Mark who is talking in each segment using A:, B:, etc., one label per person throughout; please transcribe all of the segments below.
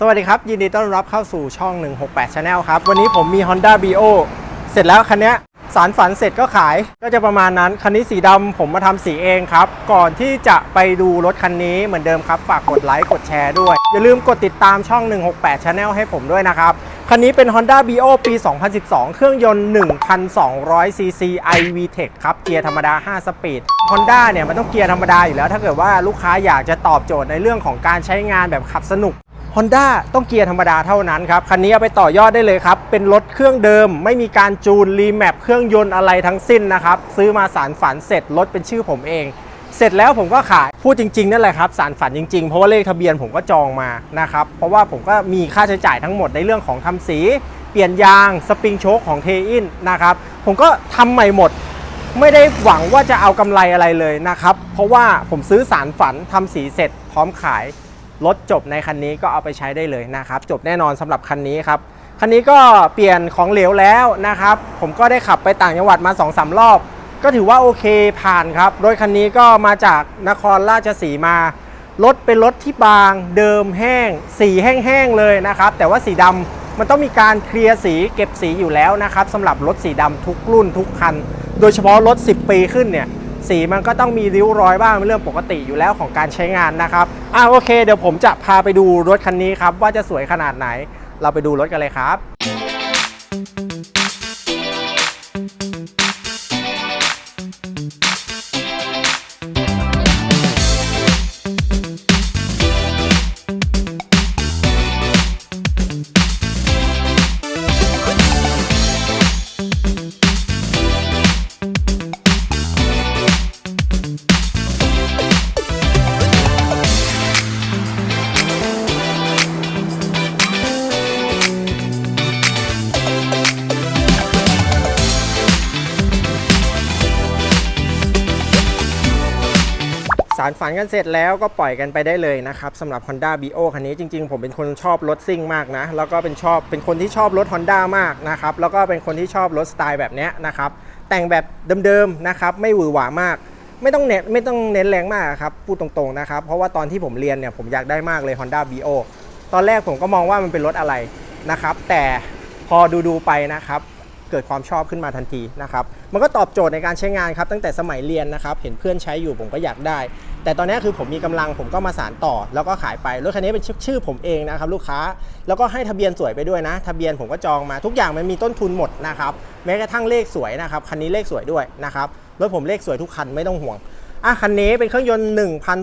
A: สวัสดีครับ ยินดีต้อนรับเข้าสู่ช่อง 168 Channel ครับ วันนี้ผมมี Honda Bio เสร็จแล้วคันนี้สารฝันเสร็จก็ขายก็จะประมาณนั้น คันนี้สีดำผมมาทำสีเองครับ ก่อนที่จะไปดูรถคันนี้เหมือนเดิมครับ ฝากกดไลค์กดแชร์ด้วย อย่าลืมกดติดตามช่อง 168 Channel ให้ผมด้วยนะครับ คันนี้เป็น Honda Bio ปี 2012 เครื่องยนต์ 1,200 cc iVTEC ครับ เกียร์ธรรมดา 5 สปีด Honda เนี่ยมันต้องเกียร์ธรรมดาอยู่แล้ว ถ้าเกิดว่าลูกค้าอยากจะตอบโจทย์ในเรื่องของการใช้งานแบบขับสนุก Honda ต้องเกียร์ธรรมดาเท่านั้นครับ คันนี้เอาไปต่อยอดได้เลยครับ เป็นรถเครื่องเดิม ไม่มีการจูนรีแมปเครื่องยนต์อะไรทั้งสิ้นนะครับ ซื้อมาสารฝันเสร็จรถเป็นชื่อผมเอง เสร็จแล้วผมก็ขาย พูดจริงๆนั่นแหละครับสารฝันจริงๆ เพราะว่าเลขทะเบียนผมก็จองมานะครับ เพราะว่าผมก็มีค่าใช้จ่ายทั้งหมดในเรื่องของทำสี เปลี่ยนยางสปริงโชคของเทอินนะครับ ผมก็ทำใหม่หมดไม่ได้หวังว่าจะเอากำไรอะไรเลยนะครับ เพราะว่าผมซื้อสารฝันทำสีเสร็จพร้อมขาย รถจบในคันนี้ก็เอาไปใช้ได้เลยนะครับ จบแน่นอนสำหรับคันนี้ครับ คันนี้ก็เปลี่ยนของเหลวแล้วนะครับ ผมก็ได้ขับไปต่างจังหวัดมา2อสรอบ ก็ถือว่าโอเคผ่านครับ รถคันนี้ก็มาจากนครราชสีมารถเป็นรถที่บางเดิมแห้ง สีแห้งๆเลยนะครับ แต่ว่าสีดำมันต้องมีการเคลียร์สีเก็บสีอยู่แล้วนะครับสำหรับรถสีดำทุกรุ่นทุกคัน โดยเฉพาะรถ 10 ปีขึ้นเนี่ย สีมันก็ต้องมีริ้วรอยบ้างเป็นเรื่องปกติอยู่แล้วของการใช้งานนะครับอ่าโอเค เดี๋ยวผมจะพาไปดูรถคันนี้ครับว่าจะสวยขนาดไหน เราไปดูรถกันเลยครับารฝันกันเสร็จแล้วก็ปล่อยกันไปได้เลยนะครับสำหรับ Honda Bio คันนี้จริงๆ ผมเป็นคนชอบรถซิ่งมากนะ แล้วก็เป็นชอบเป็นคนที่ชอบรถ Honda มากนะครับ แล้วก็เป็นคนที่ชอบรถสไตล์แบบนี้นะครับ แต่งแบบเดิมๆนะครับ ไม่หวือหวามาก ไม่ต้องเน้นไม่ต้องเน้นแรงมากครับพูดตรงๆนะครับ เพราะว่าตอนที่ผมเรียนเนี่ยผมอยากได้มากเลย Honda Bio ตอนแรกผมก็มองว่ามันเป็นรถอะไรนะครับ แต่พอดูๆไปนะครับ เกิดความชอบขึ้นมาทันทีนะครับ มันก็ตอบโจทย์ในการใช้งานครับ ตั้งแต่สมัยเรียนนะครับ เห็นเพื่อนใช้อยู่ผมก็อยากได้ แต่ตอนนี้คือผมมีกำลังผมก็มาสานต่อ แล้วก็ขายไปรถคันนี้เป็นชื่อผมเองนะครับลูกค้าแล้วก็ให้ทะเบียนสวยไปด้วยนะ ทะเบียนผมก็จองมาทุกอย่างมันมีต้นทุนหมดนะครับแม้กระทั่งเลขสวยนะครับคันนี้เลขสวยด้วยนะครับรถผมเลขสวยทุกคันไม่ต้องห่วงอะคันนี้เป็นเครื่องยนต์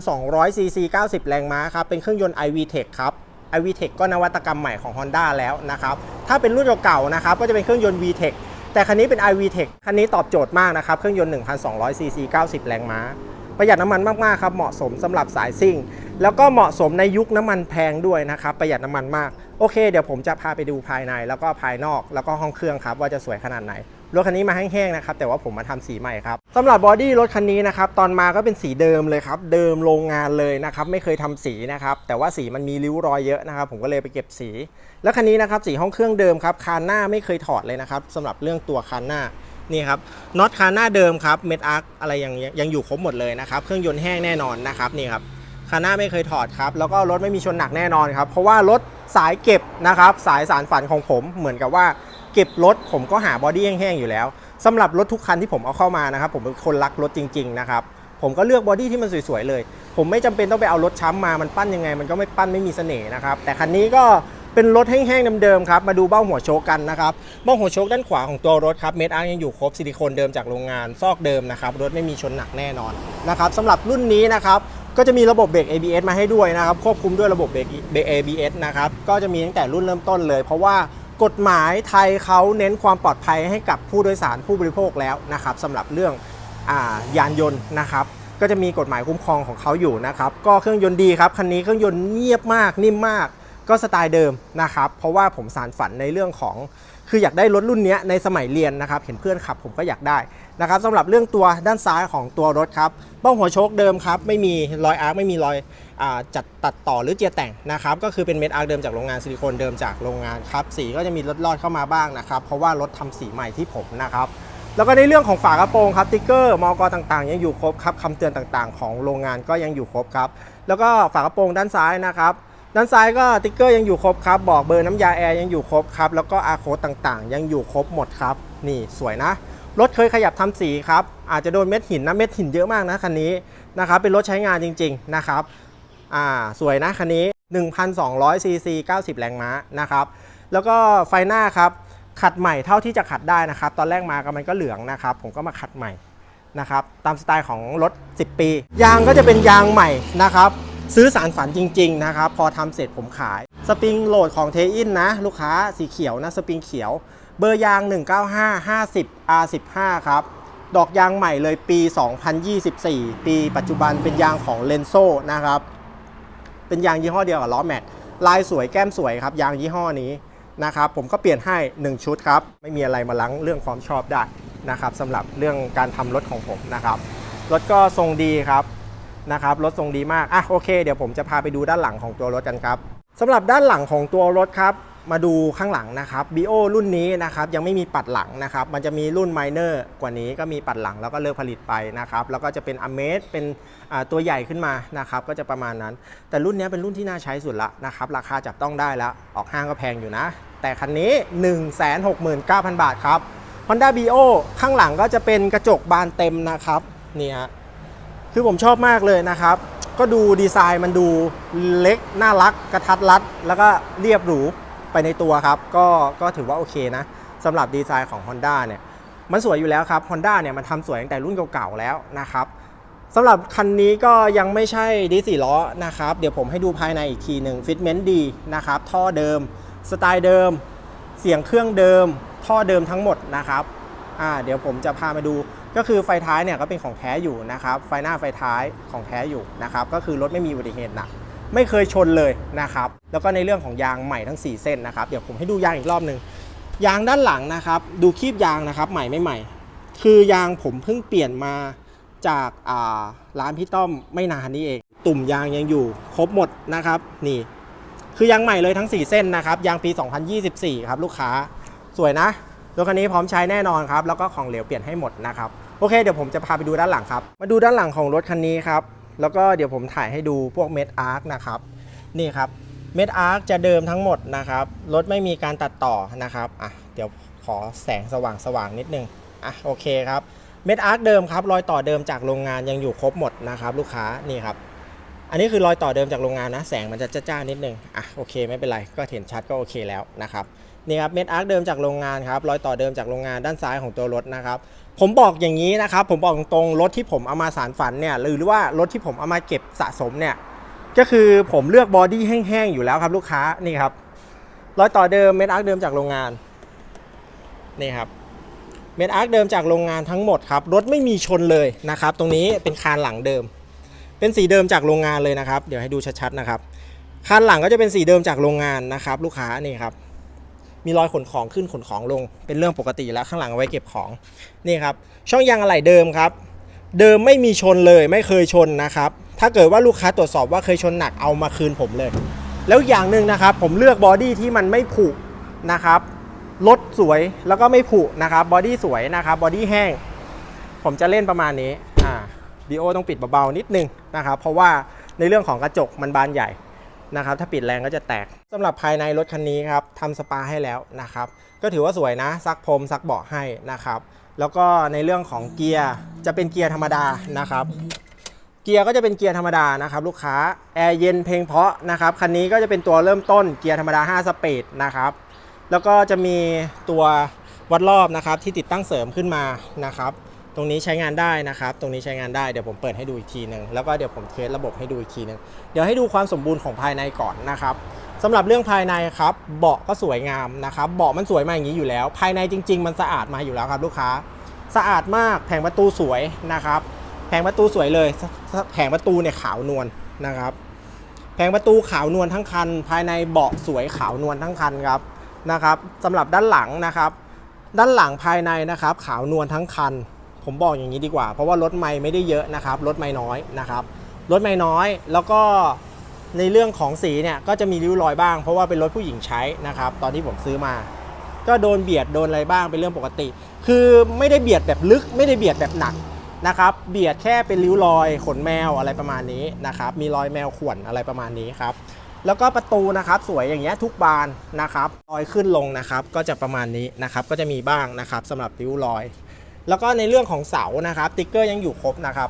A: 1,200ซีซี90 แรงม้าครับเป็นเครื่องยนต์ iVTEC ครับ iVTEC ก็นวัตกรรมใหม่ของ Honda แล้วนะครับถ้าเป็นรุ่นเก่าๆนะครับก็จะเป็นเครื่องยนต์ VTEC แต่คันนี้เป็น iVTEC คันนี้ตอบโจทย์มากนะครับเครื่องยนต์ 1,200ซีซี90 แรงม้า ประหยัดน้ำมันมากๆครับเหมาะสมสำหรับสายซิ่ง แล้วก็เหมาะสมในยุคน้ำมันแพงด้วยนะครับประหยัดน้ำมันมากโอเค เดี๋ยวผมจะพาไปดูภายในแล้วก็ภายนอกแล้วก็ห้องเครื่องครับว่าจะสวยขนาดไหน รถคันนี้มาแห้งๆนะครับแต่ว่าผมมาทำสีใหม่ครับสำหรับบอดี้รถคันนี้นะครับตอนมาก็เป็นสีเดิมเลยครับเดิมโรงงานเลยนะครับไม่เคยทำสีนะครับแต่ว่าสีมันมีริ้วรอยเยอะนะครับผมก็เลยไปเก็บสี แล้วคันนี้นะครับสีห้องเครื่องเดิมครับคานหน้าไม่เคยถอดเลยนะครับสำหรับเรื่องตัวคานหน้านี่ครับน็อตคานหน้าเดิมครับเม็ดอาร์คอะไรยังยังอยู่ครบหมดเลยนะครับเครื่องยนต์แห้งแน่นอนนะครับนี่ครับคานหน้าไม่เคยถอดครับแล้วก็รถไม่มีชนหนักแน่นอนครับเพราะว่ารถสายเก็บนะครับสายสารฝันของผมเหมือนกับว่า เก็บรถผมก็หาบอดี้แห้งๆอยู่แล้วสำหรับรถทุกคันที่ผมเอาเข้ามานะครับ ผมเป็นคนรักรถจริง ๆ นะครับ ผมก็เลือกบอดี้ที่มันสวยๆเลย ผมไม่จำเป็นต้องไปเอารถช้ำมามันปั้นยังไง มันก็ไม่ปั้นไม่มีเสน่ห์นะครับแต่คันนี้ก็เป็นรถแห้งๆเดิมๆครับมาดูเบ้าหัวโชกกันนะครับเบ้าหัวโชกด้านขวาของตัวรถครับเมดอาร์ยังอยู่ครบซิลิโคนเดิมจากโรงงานซอกเดิมนะครับรถไม่มีชนหนักแน่นอนนะครับสำหรับรุ่นนี้นะครับก็จะมีระบบเบรก ABS มาให้ด้วยนะครับควบคุมด้วยระบบเบรกเบรก ABS นะครับก็จะมีตั้งแต่รุ่นเริ่มต้นเลย เพราะว่า กฎหมายไทยเขาเน้นความปลอดภัยให้กับผู้โดยสารผู้บริโภคแล้วนะครับสำหรับเรื่องอายานยนต์นะครับก็จะมีกฎหมายคุ้มครองของเขาอยู่นะครับก็เครื่องยนต์ดีครับคันนี้เครื่องยนต์เงียบมากนิ่มมากก็สไตล์เดิมนะครับเพราะว่าผมสารฝันในเรื่องของ คืออยากได้รถรุ่นนี้ในสมัยเรียนนะครับ เห็นเพื่อนขับผมก็อยากได้นะครับสำหรับเรื่องตัวด้านซ้ายของตัวรถครับบ้าหัวโชคเดิมครับ ไม่มีรอยอาร์คไม่มีรอยอจัดตัดต่อหรือเจียแต่งนะครับ ก็คือเป็นเม็ดอาร์คเดิมจากโรงงานซิลิโคนเดิมจากโรงงานครับสีก็จะมีลดลอดเข้ามาบ้างนะครับ เพราะว่ารถทำสีใหม่ที่ผมนะครับแล้วก็ในเรื่องของฝากระโปรงครับติ๊กเกอร์มอกต่างๆ ยังอยู่ครบครับคำเตือนต่างๆ ของโรงงานก็ยังอยู่ครบครับ แล้วก็ฝากระโปรงด้านซ้ายนะครับ ด้านซ้ายก็ติ๊กเกอร์ยังอยู่ครบครับ บอกเบอร์น้ำยาแอร์ยังอยู่ครบครับ แล้วก็อาร์โค้ดต่างๆ ยังอยู่ครบหมดครับ นี่สวยนะ รถเคยขยับทำสีครับ อาจจะโดนเม็ดหินนะ เม็ดหินเยอะมากนะคันนี้นะครับ เป็นรถใช้งานจริง ๆ นะครับ อ่า สวยนะคันนี้ 1,200ซีซี90 แรงม้านะครับ แล้วก็ไฟหน้าครับ ขัดใหม่เท่าที่จะขัดได้นะครับ ตอนแรกมาก็มันก็เหลืองนะครับ ผมก็มาขัดใหม่นะครับ ตามสไตล์ของรถ 10 ปี ยางก็จะเป็นยางใหม่นะครับ ซื้อสารฝันจริง ๆ นะครับ พอทำเสร็จผมขาย สปริงโหลดของเทอินนะ ลูกค้าสีเขียวนะ สปริงเขียว เบอร์ยาง 195 50 R15 ครับ ดอกยางใหม่เลยปี 2024 ปีปัจจุบันเป็นยางของเลนโซนะครับ เป็นยางยี่ห้อเดียวกับล้อแม็กลายสวยแก้มสวยครับ ยางยี่ห้อนี้นะครับ ผมก็เปลี่ยนให้ 1 ชุดครับ ไม่มีอะไรมาลังเรื่องความชอบได้นะครับสำหรับเรื่องการทำรถของผมนะครับรถก็ทรงดีครับ นะครับรถทรงดีมากอะโอเค เดี๋ยวผมจะพาไปดูด้านหลังของตัวรถกันครับสำหรับด้านหลังของตัวรถครับมาดูข้างหลังนะครับ BO รุ่นนี้นะครับยังไม่มีปัดหลังนะครับมันจะมีรุ่น Minor กว่านี้ก็มีปัดหลังแล้วก็เลิกผลิตไปนะครับแล้วก็จะเป็น a m a z เป็นตัวใหญ่ขึ้นมานะครับก็จะประมาณนั้น แต่รุ่นนี้เป็นรุ่นที่น่าใช้สุดละนะครับราคาจับต้องได้แล้วออกห้างก็แพงอยู่นะ แต่คันนี้ 169,000 บาทครับ Honda BO ข้างหลังก็จะเป็นกระจกบานเต็มนะครับนี่ฮะ คือผมชอบมากเลยนะครับ ก็ดูดีไซน์มันดูเล็ก น่ารัก กระทัดรัด แล้วก็เรียบหรูไปในตัวครับ ก็ก็ถือว่าโอเคนะสำหรับดีไซน์ของ Honda เนี่ย มันสวยอยู่แล้วครับ Honda เนี่ยมันทำสวยตั้งแต่รุ่นเก่าๆแล้วนะครับสำหรับคันนี้ก็ยังไม่ใช่ดีสี่ล้อนะครับ เดี๋ยวผมให้ดูภายในอีกทีหนึ่งฟิตเมนต์ดีนะครับ ท่อเดิม สไตล์เดิม เสียงเครื่องเดิม ท่อเดิมทั้งหมดนะครับอ่าเดี๋ยวผมจะพามาดู ก็คือไฟท้ายเนี่ยก็เป็นของแท้อยู่นะครับไฟหน้าไฟท้ายของแท้อยู่นะครับก็คือรถไม่มีอุบัติเหตุหนักไม่เคยชนเลยนะครับแล้วก็ในเรื่องของยางใหม่ทั้ง 4 เส้นนะครับเดี๋ยวผมให้ดูยางอีกรอบหนึ่งยางด้านหลังนะครับ ดูคีบยางนะครับใหม่ไม่ใหม่ คือยางผมเพิ่งเปลี่ยนมาจาการ้านพี่ต้อมไม่นานนี้เอง ตุ่มยางยังอยู่ครบหมดนะครับนี่ คือยางใหม่เลยทั้ง 4 เส้นนะครับยางปี 2024 ครับลูกค้าสวยนะรถคันนี้พร้อมใช้แน่นอนครับ แล้วก็ของเหลวเปลี่ยนให้หมดนะครับ โอเคเดี๋ยวผมจะพาไปดูด้านหลังครับ มาดูด้านหลังของรถคันนี้ครับ แล้วก็เดี๋ยวผมถ่ายให้ดูพวกเม็ดอาร์คนะครับ นี่ครับ เม็ดอาร์คจะเดิมทั้งหมดนะครับ รถไม่มีการตัดต่อนะครับ อะ เดี๋ยวขอแสงสว่างสว่างนิดนึง อะ โอเคครับ เม็ดอาร์คเดิมครับ รอยต่อเดิมจากโรงงานยังอยู่ครบหมดนะครับ ลูกค้า นี่ครับ อันนี้คือรอยต่อเดิมจากโรงงานนะ แสงมันจะจ้าๆนิดนึง อะโอเคไม่เป็นไร ก็เห็นชัดก็โอเคแล้วนะครับนี่ครับเม็ดอาร์คเดิมจากโรงงานครับรอยต่อเดิมจากโรงงานด้านซ้ายของตัวรถนะครับผมบอกอย่างนี้นะครับผมบอกตรงๆรถที่ผมเอามาสารฝันเนี่ยหรือว่ารถที่ผมเอามาเก็บสะสมเนี่ยก็คือผมเลือกบอดี้แห้งๆอยู่แล้วครับลูกค้านี่ครับรอยต่อเดิมเม็ดอาร์คเดิมจากโรงงานนี่ครับเม็ดอาร์คเดิมจากโรงงานทั้งหมดครับรถไม่มีชนเลยนะครับตรงนี้เป็นคานหลังเดิม เป็นสีเดิมจากโรงงานเลยนะครับ เดี๋ยวให้ดูชัดๆนะครับคานหลังก็จะเป็นสีเดิมจากโรงงานนะครับ ลูกค้านี่ครับมีรอยขนของขึ้นขนของลง เป็นเรื่องปกติแล้วข้างหลังเอาไว้เก็บของนี่ครับช่องยางอะไหล่เดิมครับ เดิมไม่มีชนเลยไม่เคยชนนะครับ ถ้าเกิดว่าลูกค้าตรวจสอบว่าเคยชนหนักเอามาคืนผมเลย แล้วอย่างหนึ่งนะครับ ผมเลือกบอดี้ที่มันไม่ผุนะครับรถสวยแล้วก็ไม่ผุนะครับบอดี้สวยนะครับบอดี้แห้ง ผมจะเล่นประมาณนี้อ่า ดีโอต้องปิดเบาๆนิดนึงนะครับเพราะว่าในเรื่องของกระจกมันบานใหญ่นะครับถ้าปิดแรงก็จะแตกสำหรับภายในรถคันนี้ครับทำสปาให้แล้วนะครับก็ถือว่าสวยนะซักพรมซักเบาะให้นะครับแล้วก็ในเรื่องของเกียร์จะเป็นเกียร์ธรรมดานะครับเกียร์ก็จะเป็นเกียร์ธรรมดานะครับลูกค้าแอร์เย็นเพลงเพาะนะครับคันนี้ก็จะเป็นตัวเริ่มต้นเกียร์ธรรมดา 5 สปีดนะครับแล้วก็จะมีตัววัดรอบนะครับที่ติดตั้งเสริมขึ้นมานะครับ ตรงนี้ใช้งานได้นะครับ ตรงนี้ใช้งานได้เดี๋ยวผมเปิดให้ดูอีกทีหนึ่งแล้วก็เดี๋ยวผมเทสระบบให้ดูอีกทีหนึ่งเดี๋ยวให้ดูความสมบูรณ์ของภายในก่อนนะครับสำหรับเรื่องภายในครับเบาะก็สวยงามนะครับเบาะมันสวยมาอย่างนี้อยู่แล้ว ภายในจริง ๆ มันสะอาดมาอยู่แล้วครับลูกค้า สะอาดมากแผงประตูสวยนะครับ แผงประตูสวยเลย แผงประตูเนี่ยขาวนวลนะครับ แผงประตูขาวนวลทั้งคัน ภายในเบาะสวยขาวนวลทั้งคันครับนะครับสำหรับด้านหลังนะครับ ด้านหลังภายในนะครับ ขาวนวลทั้งคัน ผมบอกอย่างนี้ดีกว่า เพราะว่ารถไม่ไม่ได้เยอะนะครับรถไม่น้อยนะครับรถไม่น้อยแล้วก็ในเรื่องของสีเนี่ยก็จะมีริ้วรอยบ้าง เพราะว่าเป็นรถผู้หญิงใช้นะครับ ตอนที่ผมซื้อมา ก็โดนเบียดโดนอะไรบ้างเป็นเรื่องปกติ คือไม่ได้เบียดแบบลึก ไม่ได้เบียดแบบหนักนะครับ เบียดแค่เป็นริ้วรอยขนแมวอะไรประมาณนี้นะครับ มีรอยแมวข่วนอะไรประมาณนี้ครับแล้วก็ประตูนะครับสวยอย่างเงี้ยทุกบานนะครับรอยขึ้นลงนะครับ ก็จะประมาณนี้นะครับ ก็จะมีบ้างนะครับสำหรับริ้วรอย แล้วก็ในเรื่องของเสานะครับติ๊กเกอร์ยังอยู่ครบนะครับ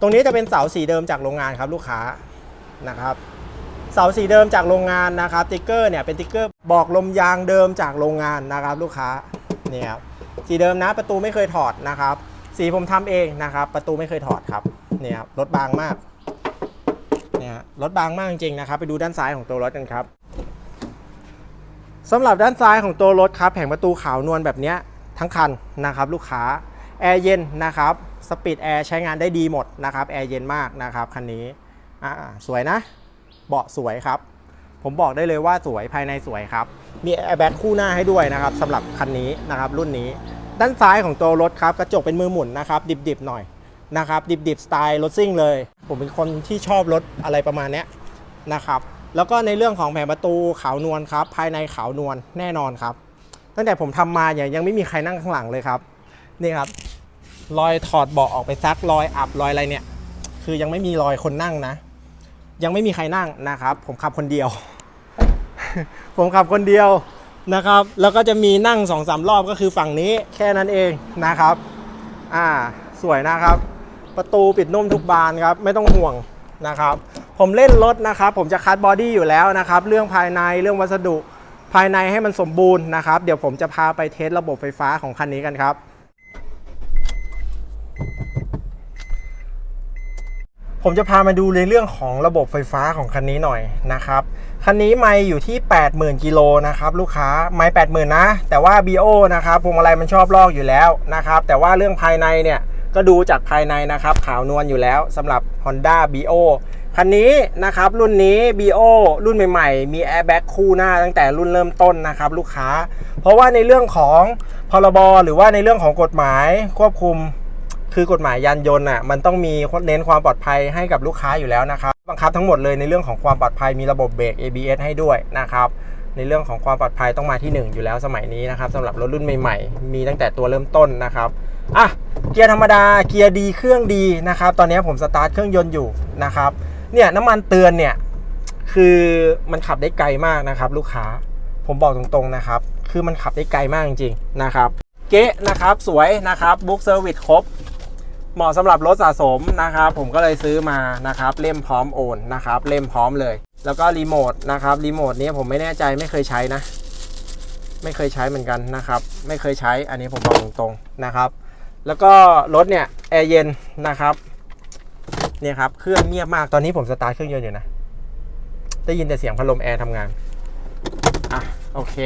A: ตรงนี้จะเป็นเสาสีเดิมจากโรงงานครับลูกค้านะครับ เสาสีเดิมจากโรงงานนะครับติ๊กเกอร์เนี่ยเป็นติ๊กเกอร์บอกลมยางเดิมจากโรงงานนะครับ ลูกค้าเนี่ยครับสีเดิมนะประตูไม่เคยถอดนะครับ สีผมทำเองนะครับ ประตูไม่เคยถอดครับเนี่ยครับรถบางมากเนี่ยรถบางมากจริงๆนะครับ ไปดูด้านซ้ายของตัวรถกันครับสำหรับด้านซ้ายของตัวรถครับแผงประตูขาวนวลแบบเนี้ย ทั้งคันนะครับลูกค้าแอร์เย็นนะครับสปีดแอร์ใช้งานได้ดีหมดนะครับแอร์เย็นมากนะครับคันนี้สวยนะ เบาะสวยครับ ผมบอกได้เลยว่าสวยภายในสวยครับ มีแอร์แบ็คู่หน้าให้ด้วยนะครับสำหรับคันนี้นะครับรุ่นนี้ ด้านซ้ายของตัวรถครับกระจกเป็นมือหมุนนะครับดิบๆหน่อยนะครับดิบๆสไตล์รถซิ่งเลย ผมเป็นคนที่ชอบรถอะไรประมาณนี้นะครับแล้วก็ในเรื่องของแผงประตูขาวนวลครับภายในขาวนวลแน่นอนครับ ตั้งแต่ผมทำมาเนี่ยยังไม่มีใครนั่งข้างหลังเลยครับนี่ครับ รอยถอดเบาะออกไปซักรอยอับรอยอะไรเนี่ย คือยังไม่มีรอยคนนั่งนะ ยังไม่มีใครนั่งนะครับ ผมขับคนเดียว ผมขับคนเดียวนะครับ แล้วก็จะมีนั่ง2องสามรอบก็คือฝั่งนี้แค่นั้นเองนะครับ อ่าสวยนะครับ ประตูปิดนุ่มทุกบานครับ ไม่ต้องห่วงนะครับ ผมเล่นรถนะครับ ผมจะคัดบอดี้อยู่แล้วนะครับ เรื่องภายในเรื่องวัสดุ ภายในให้มันสมบูรณ์นะครับ เดี๋ยวผมจะพาไปเทสระบบไฟฟ้าของคันนี้กันครับ ผมจะพามาดูในเรื่องของระบบไฟฟ้าของคันนี้หน่อยนะครับ คันนี้ไม่อยู่ที่ 80,000กิโลนะครับลูกค้าไม่80,000นะ แต่ว่า BO นะครับพวงมาลัยมันชอบลอกอยู่แล้วนะครับ แต่ว่าเรื่องภายในเนี่ย ก็ดูจากภายในนะครับขาวนวลอยู่แล้วสำหรับ Honda BO คันนี้นะครับรุ่นนี้ BO รุ่นใหม่ๆ มีแอร์แบ็กคู่หน้าตั้งแต่รุ่นเริ่มต้นนะครับลูกค้า เพราะว่าในเรื่องของพรบหรือว่าในเรื่องของกฎหมายควบคุมคือกฎหมายยานยนต์อะมันต้องมีเน้นความปลอดภัยให้กับลูกค้าอยู่แล้วนะครับบังคับทั้งหมดเลยในเรื่องของความปลอดภัยมีระบบเบรก ABS ให้ด้วยนะครับในเรื่องของความปลอดภัยต้องมาที่ 1 อยู่แล้วสมัยนี้นะครับสำหรับรถรุ่นใหม่ ๆ มีตั้งแต่ตัวเริ่มต้นนะครับ อะเกียร์ธรรมดาเกียร์ดีเครื่องดีนะครับ ตอนนี้ผมสตาร์ทเครื่องยนต์อยู่นะครับเนี่ยน้ำมันเตือนเนี่ยคือมันขับได้ไกลมากนะครับ ลูกค้าผมบอกตรงๆนะครับ คือมันขับได้ไกลมากจริงๆนะครับ เก๊ะนะครับสวยนะครับบุ๊กเซอร์วิสครบเหมาะสำหรับรถสะสมนะครับ ผมก็เลยซื้อมานะครับ เล่มพร้อมโอนนะครับ เล่มพร้อมเลย แล้วก็รีโมทนะครับรีโมทนี้ผมไม่แน่ใจไม่เคยใช้นะ ไม่เคยใช้เหมือนกันนะครับ ไม่เคยใช้อันนี้ผมบอกตรงๆนะครับ แล้วก็รถเนี่ยแอร์เย็นนะครับเนี่ยครับเครื่องเงียบมากตอนนี้ผมสตาร์ทเครื่องยนต์อยู่นะได้ยินแต่เสียงพัดลมแอร์ทำงานอะโอเค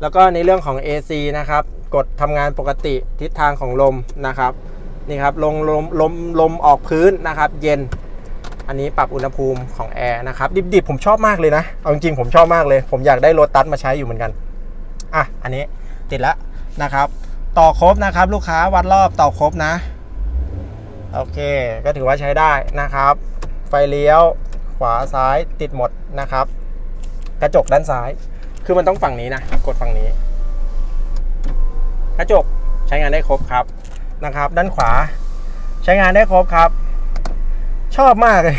A: แล้วก็ในเรื่องของ AC นะครับ กดทำงานปกติทิศทางของลมนะครับนี่ครับลงลมลมลมออกพื้นนะครับ เย็น อันนี้ปรับอุณหภูมิของแอร์นะครับดิบๆผมชอบมากเลยนะเอาจริงๆผมชอบมากเลย ผมอยากได้รถตัดมาใช้อยู่เหมือนกันอะอันนี้ติดแล้วนะครับ ต่อครบนะครับ ลูกค้าวัดรอบต่อครบนะ โอเค ก็ถือว่าใช้ได้นะครับ ไฟเลี้ยว ขวาซ้ายติดหมดนะครับ กระจกด้านซ้าย คือมันต้องฝั่งนี้นะ กดฝั่งนี้ กระจกใช้งานได้ครบครับนะครับ ด้านขวา ใช้งานได้ครบครับ ชอบมากเลย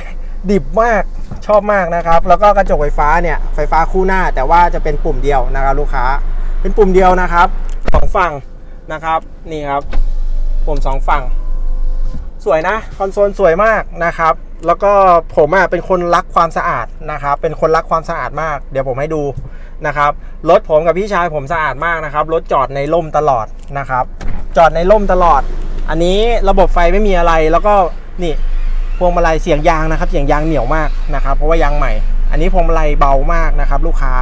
A: ดิบมากชอบมากนะครับ แล้วก็กระจกไฟฟ้าเนี่ย ไฟฟ้าคู่หน้าแต่ว่าจะเป็นปุ่มเดียวนะครับ ลูกค้า เป็นปุ่มเดียวนะครับสองฝั่ง นะครับ นี่ครับปุ่มสองฝั่ง สวยนะ คอนโซลสวยมากนะครับ แล้วก็ผมอะเป็นคนรักความสะอาดนะครับ เป็นคนรักความสะอาดมาก เดี๋ยวผมให้ดูนะครับรถผมกับพี่ชายผมสะอาดมากนะครับรถจอดในร่มตลอดนะครับ จอดในร่มตลอด อันนี้ระบบไฟไม่มีอะไรแล้วก็นี่พวงมาลัยเสียงยางนะครับ เสียงยางเหนียวมากนะครับ เพราะว่ายางใหม่ อันนี้พวงมาลัยเบามากนะครับ ลูกค้า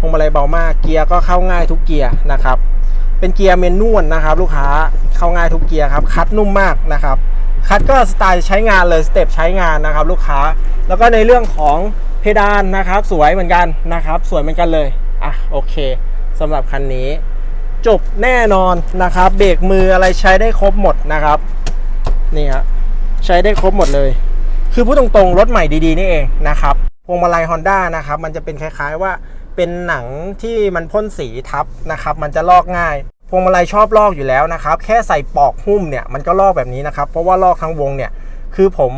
A: พวงมาลัยเบามากเกียร์ก็เข้าง่ายทุกเกียร์นะครับ เป็นเกียร์เมนนวลนะครับ ลูกค้าเข้าง่ายทุกเกียร์ครับคัดนุ่มมากนะครับคัดก็สไตล์ใช้งานเลยสเต็ปใช้งานนะครับ ลูกค้า แล้วก็ในเรื่องของเพดานนะครับ สวยเหมือนกันนะครับ สวยเหมือนกันเลยอะโอเคสำหรับคันนี้ จบแน่นอนนะครับ เบรกมืออะไรใช้ได้ครบหมดนะครับนี่ฮะใช้ได้ครบหมดเลย คือพูดตรงๆรถใหม่ดีๆนี่เองนะครับพวงมาลัย Honda นะครับ มันจะเป็นคล้ายๆว่า เป็นหนังที่มันพ่นสีทับนะครับ มันจะลอกง่ายพวงมาลัยชอบลอกอยู่แล้วนะครับ แค่ใส่ปลอกหุ้มเนี่ยมันก็ลอกแบบนี้นะครับ เพราะว่าลอกทั้งวงเนี่ย คือผม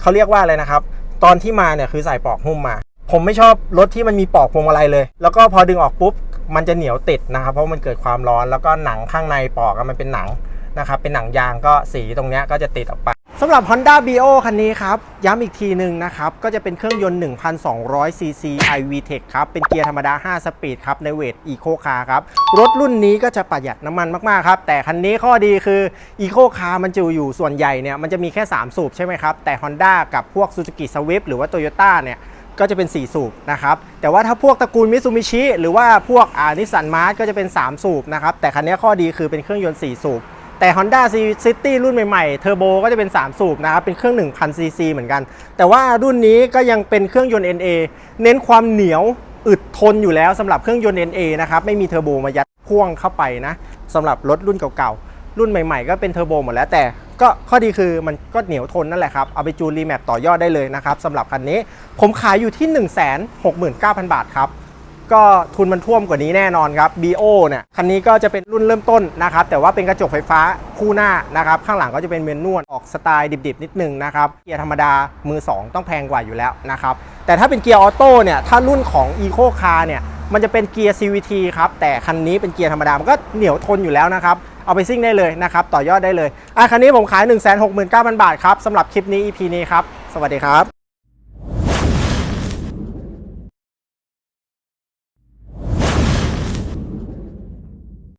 A: เขาเรียกว่าอะไรนะครับ ตอนที่มาเนี่ยคือใส่ปลอกหุ้มมา ผมไม่ชอบรถที่มันมีปอกพวงมาลัยเลย แล้วก็พอดึงออกปุ๊บ มันจะเหนียวติดนะครับ เพราะมันเกิดความร้อน แล้วก็หนังข้างในปอกมันเป็นหนังนะครับ เป็นหนังยางก็สีตรงนี้ก็จะติดออกไป สำหรับ Honda Bio คันนี้ครับ ย้ำอีกทีหนึ่งนะครับ ก็จะเป็นเครื่องยนต์ 1,200 cc iVTEC ครับ เป็นเกียร์ธรรมดา 5 สปีดครับ ในเวท Eco Car ครับ รถรุ่นนี้ก็จะประหยัดน้ำมันมาก ๆ ครับ แต่คันนี้ข้อดีคือ Eco Car มันจะอยู่ส่วนใหญ่เนี่ย มันจะมีแค่ 3 สูบใช่ไหมครับ แต่ Honda กับพวก Suzuki Swift หรือว่า Toyota เนี่ยก็จะเป็น 4 สูบนะครับ แต่ว่าถ้าพวกตระกูลมิ t ซู b ิชิหรือว่าพวกอ่านิสสันมาร์ก็จะเป็น 3 สูบนะครับ แต่คันนี้ข้อดีคือเป็นเครื่องยนต์ 4 สูบ แต่ Honda City รุ่นใหม่ๆเทอร์โบก็จะเป็น 3 สูบนะครับ เป็นเครื่อง 1,000 ซีซีเหมือนกัน แต่ว่ารุ่นนี้ก็ยังเป็นเครื่องยนต์ NA เน้นความเหนียวอึดทนอยู่แล้วสำหรับเครื่องยนต์ NA นะครับ ไม่มีเทอร์โบมายัดพ่วงเข้าไปนะสำหรับรถรุ่นเก่าๆ รุ่นใหม่ๆ ก็เป็นเทอร์โบหมดแล้วแต่ก็ข้อดีคือมันก็เหนียวทนนั่นแหละครับ เอาไปจูนรีแมปต่อยอดได้เลยนะครับสำหรับคันนี้ผมขายอยู่ที่ 169,000 บาทครับ ก็ทุนมันท่วมกว่านี้แน่นอนครับ BO เนี่ยคันนี้ก็จะเป็นรุ่นเริ่มต้นนะครับ แต่ว่าเป็นกระจกไฟฟ้าคู่หน้านะครับ ข้างหลังก็จะเป็นเมนนวลออกสไตล์ดิบๆ นิดนึงนะครับเกียร์ธรรมดามือ 2 ต้องแพงกว่าอยู่แล้วนะครับ แต่ถ้าเป็นเกียร์ออโต้เนี่ยถ้ารุ่นของ Eco Car เนี่ยมันจะเป็นเกียร์ CVT ครับแต่คันนี้เป็นเกียร์ธรรมดามันก็เหนียวทนอยู่แล้วนะครับเอาไปซิ่งได้เลยนะครับต่อยอดได้เลยอะคันนี้ผมขาย 169,000 บาทครับสำหรับคลิปนี้ EP นี้ครับสวัสดีครับ